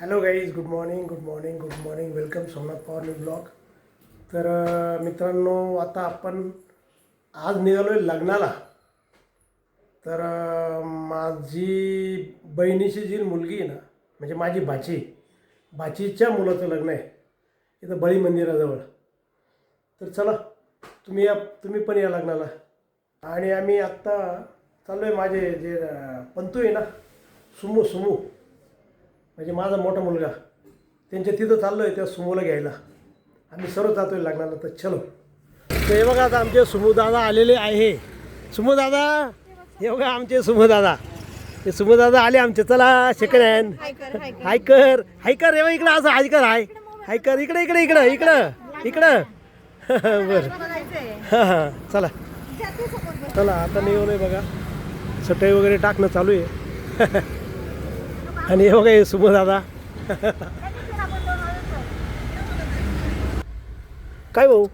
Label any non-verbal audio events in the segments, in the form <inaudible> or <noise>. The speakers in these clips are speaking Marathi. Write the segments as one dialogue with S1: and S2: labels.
S1: Hello guys good morning good morning good morning welcome Somnath Pawar new blog तर मित्रांनो आता आपण आज निघालो आहे लग्नाला. तर माझी बहिणीची जी मुलगी आहे ना म्हणजे माझी भाची भाचीच्या मुलाचं लग्न आहे. इथं बळी मंदिराजवळ. तर चला तुम्ही या तुम्ही पण या लग्नाला. आणि आम्ही आत्ता चाललो आहे माझे जे पंतू आहे ना सुमू सुमू. म्हणजे माझा मोठा मुलगा त्यांच्या तिथं चाललो आहे त्या सुमोला घ्यायला. आम्ही सर्व जातो आहे लग्नाला तर चलो. तर हे बघा आता आमचे सुमोदादा आलेले आहे. सुमोदादा हे बघा आमचे सुमोदादा ते सुमोदादा आले आमचे. चला शेकड हँड हायकर हायकर हाय इकडं असं हायकर हाय. हायकर इकडं इकडं इकडं इकडं इकडं. <laughs> बरं. हां हां. चला. चला आता नाही आहे बघा. सटई वगैरे टाकणं चालू आहे. <laughs> आणि हे बघा हे सुमो दादा. काय भाऊ?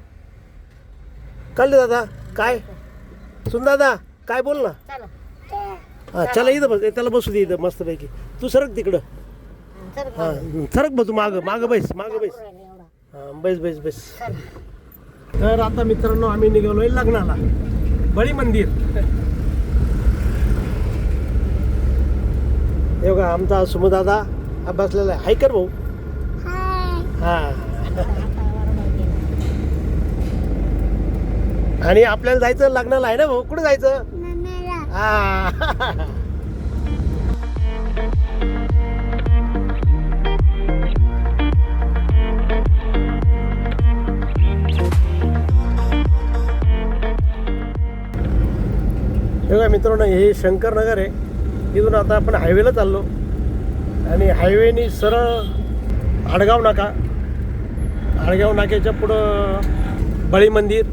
S1: कळलं दादा. काय? सुन दादा काय बोल ना? हा चला इथं बस त्याला बसू दे इथं मस्तपैकी. तू सरक तिकडं. हां सरक बस तू मागं मागं बैस मागं बैस. हां बैस बैस बैस. तर आता मित्रांनो आम्ही निघालोय लग्नाला. बळी मंदिर. हे बघा आमचा सुमदादा हा बसलेला आहे. हाय कर भाऊ. हा. <laughs> आणि आपल्याला जायचं लग्नाला आहे ना भाऊ? कुठे जायचं? हा. <laughs> मित्रांनो हे शंकरनगर आहे. इथून आता आपण हायवेला चाललो. आणि हायवेनी सरळ आडगाव नाका. आडगाव नाक्याच्या पुढं बळी मंदिर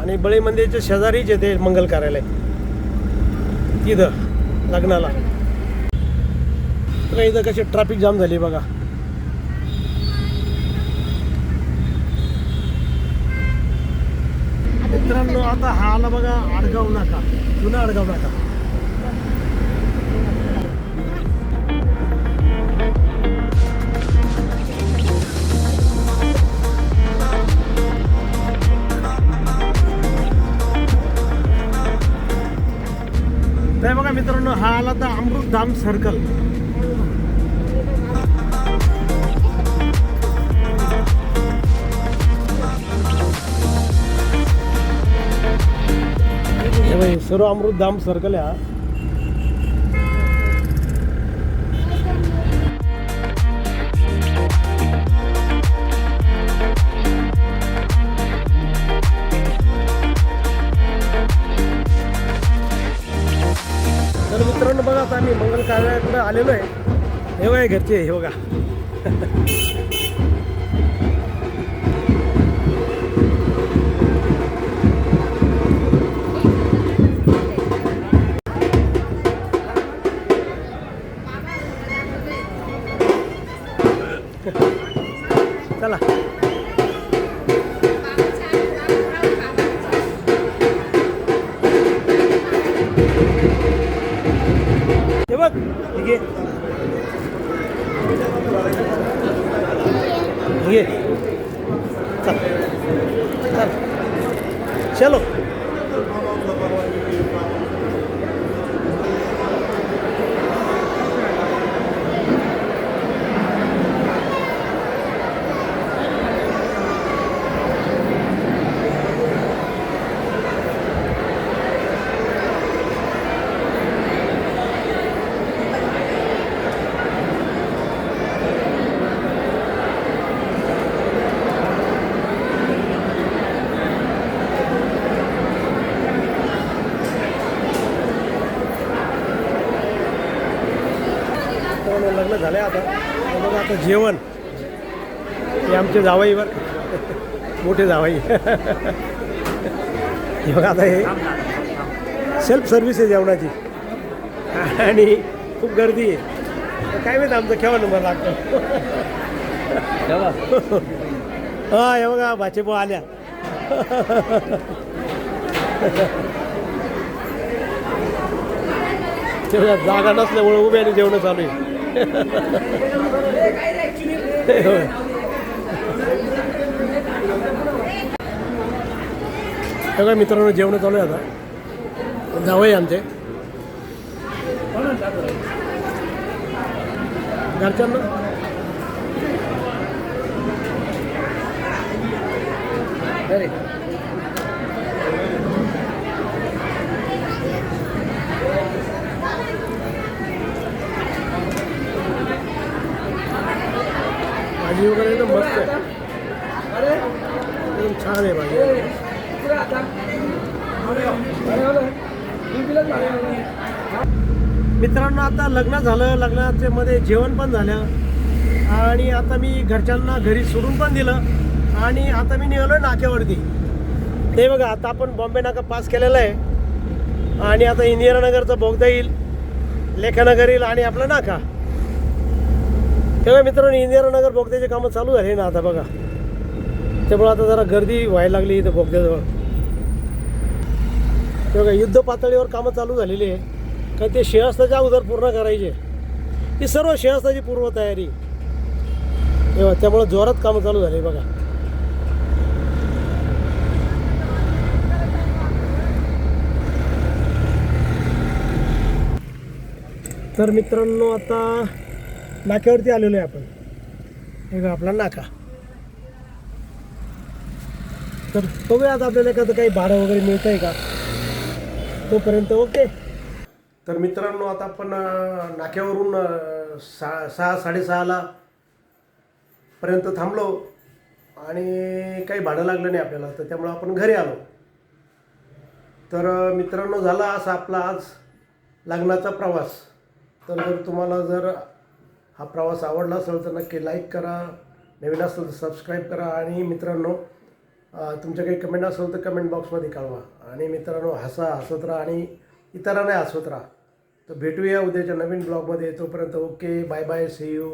S1: आणि बळी मंदिरच्या शेजारीच येते मंगल कार्यालय. तिथं लग्नाला. तर इथं कशी ट्रॅफिक जाम झाली बघा. मित्रांनो आता हा आला बघा आडगाव नाका. जुना आडगाव नाका. मित्रांनो हा आला तर अमृतधाम सर्कल. हे सर्व अमृतधाम सर्कल आहे हा. आलेलो आहे. हे बघा घरचे हे बघा. चला. बघ ठीक आहे. ये चल. चल. चलो लग्न झालं आता. तर बघा आता जेवण. हे आमचे जावईवर मोठे जावाई. हे बघा आता हे. सेल्फ सर्व्हिस आहे जेवणाची. आणि खूप गर्दी आहे. काय माहिती आमचा केव्हा नंबर लागतो. हा हे बघा भाचेपो आल्या. जागा नसल्यामुळे उभ्याने जेवण चालू आहे. सगळ्या मित्रांनो जेवण चालू आहे आता. जावई आमचे. घरच्यांना. अरे भाजी वगैरे एकदम मस्त आहे. एकदम छान आहे भाजी मित्रांनो आता लग्न झालं. लग्नाच्या मध्ये जेवण पण झालं. आणि आता मी घरच्यांना घरी सोडून पण दिलं. आणि आता मी निघालो नाक्यावरती. ते बघा आता आपण बॉम्बे नाका पास केलेला आहे. आणि आता इंदिरानगरचा बोगदा येईल. लेखानगर येईल आणि आपला नाका. तेव्हा मित्रांनो इंदिरानगर बोगद्याचे कामं चालू झाले ना आता बघा. त्यामुळे आता जरा गर्दी व्हायला लागली इथं बोगद्याजवळ. ते बघा युद्ध पातळीवर कामं चालू झालेली आहे. कारण ते शेहस्ताच्या अगोदर पूर्ण करायचे. ही सर्व शेहस्ताची पूर्वतयारी. तेव्हा त्यामुळं जोरात कामं चालू झाली बघा. तर मित्रांनो आता नाक्यावरती आलेलो आहे आपण. हे आपला नाका. तर बघूया आता आपल्याला एखादं काही भाडं वगैरे मिळतं आहे का? तोपर्यंत ओके. तर मित्रांनो आता आपण नाक्यावरून सा सहा सहा साडेसहाला पर्यंत थांबलो आणि काही भाडं लागलं नाही आपल्याला तर त्यामुळं आपण घरी आलो. तर मित्रांनो झाला असा आपला आज लग्नाचा प्रवास. तर जर तुम्हाला जर हा प्रवास आवडला असेल तर नक्की लाईक करा नवीन असेल तर सबस्क्राईब करा आणि मित्रांनो तुमच्या काही कमेंट असेल तर कमेंट बॉक्समध्ये कळवा. आणि मित्रांनो हसा हसत राहा आणि इतरांना हसत राहा. तर भेटूया उद्याच्या नवीन ब्लॉगमध्ये तोपर्यंत okay bye bye see you